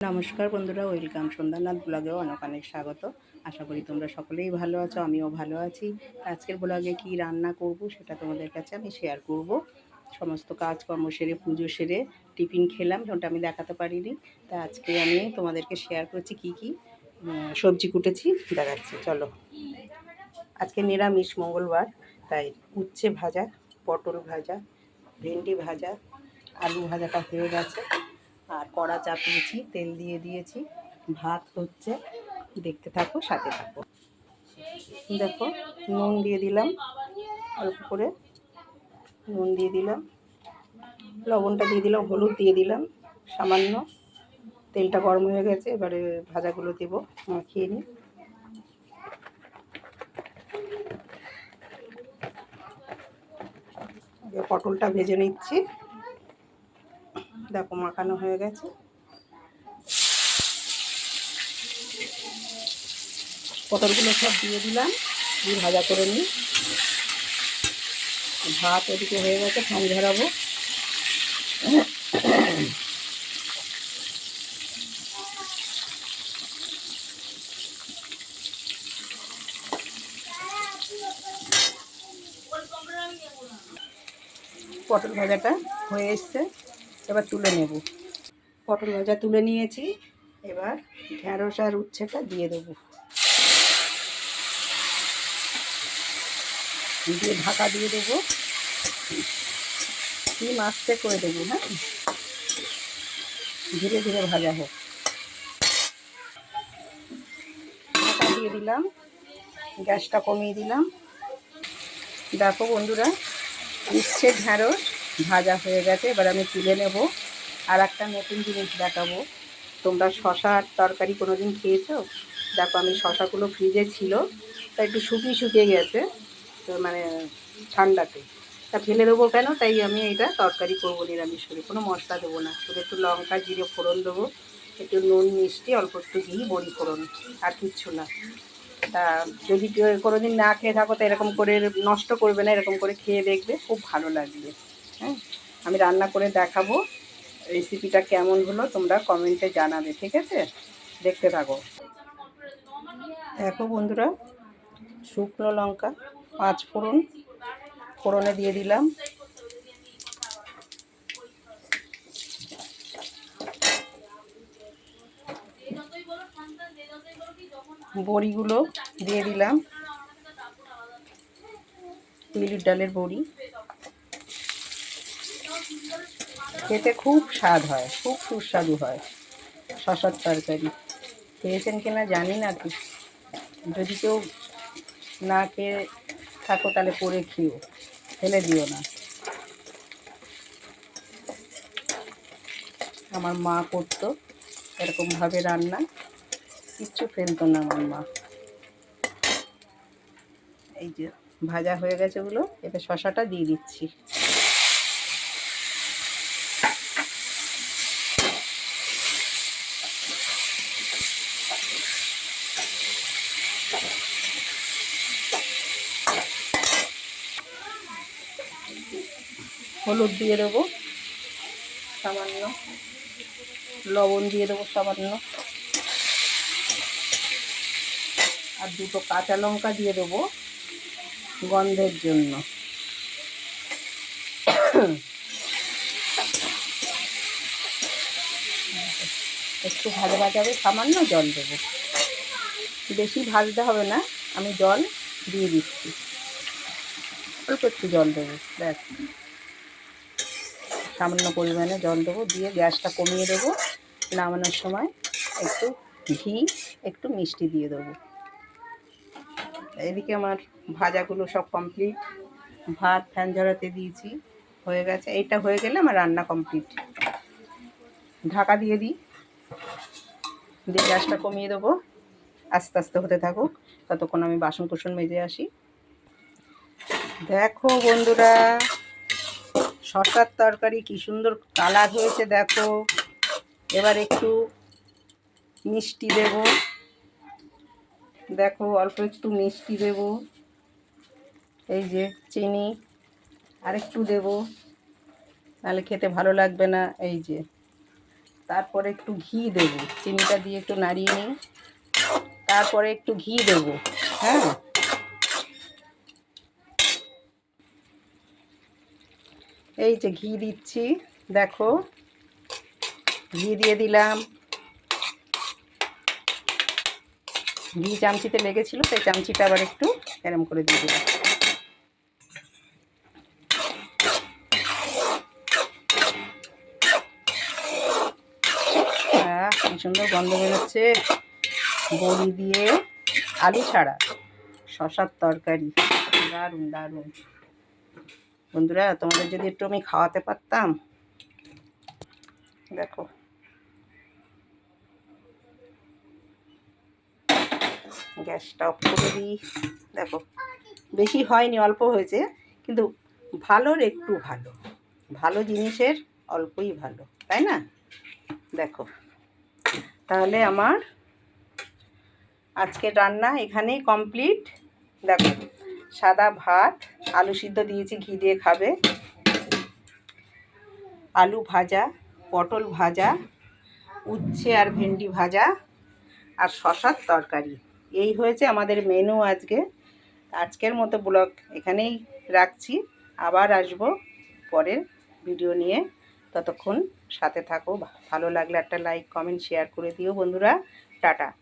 নমস্কার বন্ধুরা, ওয়েলকাম সন্ধ্যানাথ ব্লগে অনেক অনেক স্বাগত। আশা করি তোমরা সকলেই ভালো আছো, আমিও ভালো আছি। আজকের ব্লগে কি রান্না করব সেটা তোমাদের কাছে আমি শেয়ার করব। সমস্ত কাজকর্ম সেরে, পুজো সেরে টিফিন খেলাম ওটা আমি দেখাতে পারিনি। তা আজকে আমি তোমাদেরকে শেয়ার করছি কি কি সবজি কুটেছি, দেখাচ্ছি, চলো। আজকে নিরামিষ মঙ্গলবার, তাই উচ্ছে ভাজা, পটল ভাজা, ভেন্ডি ভাজা, আলু ভাজাটা হয়ে গেছে। আর কড়া চাপিয়েছি তেল দিয়ে দিয়েছি। ভাত হচ্ছে, দেখতে থাকো, সাথে থাকো। দেখো, নুন দিয়ে দিলাম, অল্প করে নুন দিয়ে দিলাম। লবণটা দিয়ে দিলাম, হলুদ দিয়ে দিলাম, সামান্য। তেলটা গরম হয়ে গেছে, এবারে ভাজাগুলো দেবো, মাখিয়ে নিই। পটলটা ভেজে নিচ্ছি। দেখো, মাখানো হয়ে গেছে। পটলগুলো সব দিয়ে দিলাম, দিয়ে ভাজা করে নিই। ভাত ওদিকে হয়ে গেছে ফ্যান ঝরাবো পটল ভাজাটা হয়ে এসছে। এবার তুলে নেব। পটল ভাজা তুলে নিয়েছি। এবার ঢ্যাঁড়স আর উচ্ছেটা দিয়ে দেবো। দিয়ে ঢাকা দিয়ে দেবো। ডিম আস্তে করে দেবো হ্যাঁ ধীরে ধীরে ভাজা হোক। ঢাকা দিয়ে দিলাম। গ্যাসটা কমিয়ে দিলাম। দেখো বন্ধুরা, উচ্ছে ঢ্যাঁড়স ভাজা হয়ে গেছে, এবার আমি তুলে নেব। আর একটা নতুন জিনিস দেখাবো। তোমরা শশার তরকারি কোনো দিন খেয়েছো? দেখো, আমি শশাগুলো ফ্রিজে ছিল, তা একটু শুকিয়ে শুকিয়ে গেছে, তো মানে ঠান্ডাতে। তা ফেলে দেবো কেন? তাই আমি এটা তরকারি করব, নিরামিষ করে। কোনো মশলা দেবো না। শুধু একটু লঙ্কা, জিরে ফোড়ন দেবো। একটু নুন, মিষ্টি, অল্প একটু ঘি, বড়ি ফোড়ন, আর কিচ্ছু না। তা যদি কেউ কোনোদিন না খেয়ে থাকো, তো এরকম করে নষ্ট করবে না, এরকম করে খেয়ে দেখবে, খুব ভালো লাগবে। আমি রান্না করে দেখাবো রেসিপিটা কেমন হলো, তোমরা কমেন্টে জানাবে, ঠিক আছে? দেখতে থাকো। দেখো বন্ধুরা, শুকনো লঙ্কা, পাঁচ ফোড়ন, ফোড়নে দিয়ে দিলাম। বড়িগুলো দিয়ে দিলাম। মিলির ডালের বড়ি। খেতে খুব স্বাদ হয়, খুব সুস্বাদু হয় শশার তরকারি। খেয়েছেন কিনা জানি না কি যদি কেউ না খেয়ে থাকো তাহলে করে খেও ফেলে দিও না। আমার মা করতো এরকমভাবে রান্না, কিচ্ছু ফেলতো না আমার মা। এই যে ভাজা হয়ে গেছে ওগুলো, এবার শশাটা দিয়ে দিচ্ছি। হলুদ দিয়ে দেবো, সামান্য। লবণ দিয়ে দেবো সামান্য। আর দুটো কাঁচা লঙ্কা দিয়ে দেবো গন্ধের জন্য। একটু ভাজা ভাজাবে সামান্য জল দেবো। বেশি ভাজতে হবে না, আমি জল দিয়ে দিচ্ছি। অল্প একটু জল দেবো, ব্যাস। সামান্য পরিমাণে জল দেবো, দিয়ে গ্যাসটা কমিয়ে দেবো। নামানোর সময় একটু ঘি, একটু মিষ্টি দিয়ে দেবো। এদিকে আমার ভাজাগুলো সব কমপ্লিট ভাত ফ্যান ঝরাতে দিয়েছি, হয়ে গেছে। এইটা হয়ে গেলে আমার রান্না কমপ্লিট ঢাকা দিয়ে দিই। দিয়ে গ্যাসটা কমিয়ে দেবো। আস্তে আস্তে হতে থাকুক। ততক্ষণ আমি বাসন কুসন মেজে আসি। দেখো বন্ধুরা শশার তরকারি কি সুন্দর কালার হয়েছে দেখো। এবার একটু মিষ্টি দেব। দেখো, অল্প একটু মিষ্টি দেব। এই যে চিনি আর একটু দেব। তাহলে খেতে ভালো লাগবে না, এই যে। তারপরে একটু ঘি দেবো। চিনিটা দিয়ে একটু নাড়িয়ে নিই। তারপরে একটু ঘি দেবো হ্যাঁ? এই যে ঘি দিচ্ছি, দেখো। ঘি দিয়ে দিলাম। ঘি চামচিতে লেগেছিল, সেই চামচিটা আবার একটু এরম করে দিয়ে দিলাম। সুন্দর গন্ধ বেরোচ্ছে। বড়ি দিয়ে আলু ছাড়া, শশার তরকারি। দারুণ দারুণ। বন্ধুরা, তোমাদের যদি একটু আমি খাওয়াতে পারতাম। দেখো। গ্যাসটা অফ করে দিই। দেখো, বেশি হয়নি, অল্প হয়েছে, কিন্তু ভালোর একটু ভালো। ভালো জিনিসের অল্পই ভালো, তাই না? দেখো, তাহলে আমার আজকে রান্না এখানেই কমপ্লিট দেখো। সাদা ভাত, আলু সিদ্ধ দিয়েছি, ঘি দিয়ে খাবে। আলু ভাজা, পটল ভাজা, উচ্ছে আর ভেন্ডি ভাজা আর শশার তরকারি। এই হয়েছে আমাদের মেনু আজকে। আজকের মতো ব্লগ এখানেই রাখছি। আবার আসব পরের ভিডিও নিয়ে। ততক্ষণ সাথে থাকো। ভালো লাগলে একটা লাইক, কমেন্ট, শেয়ার করে দিও বন্ধুরা। টাটা।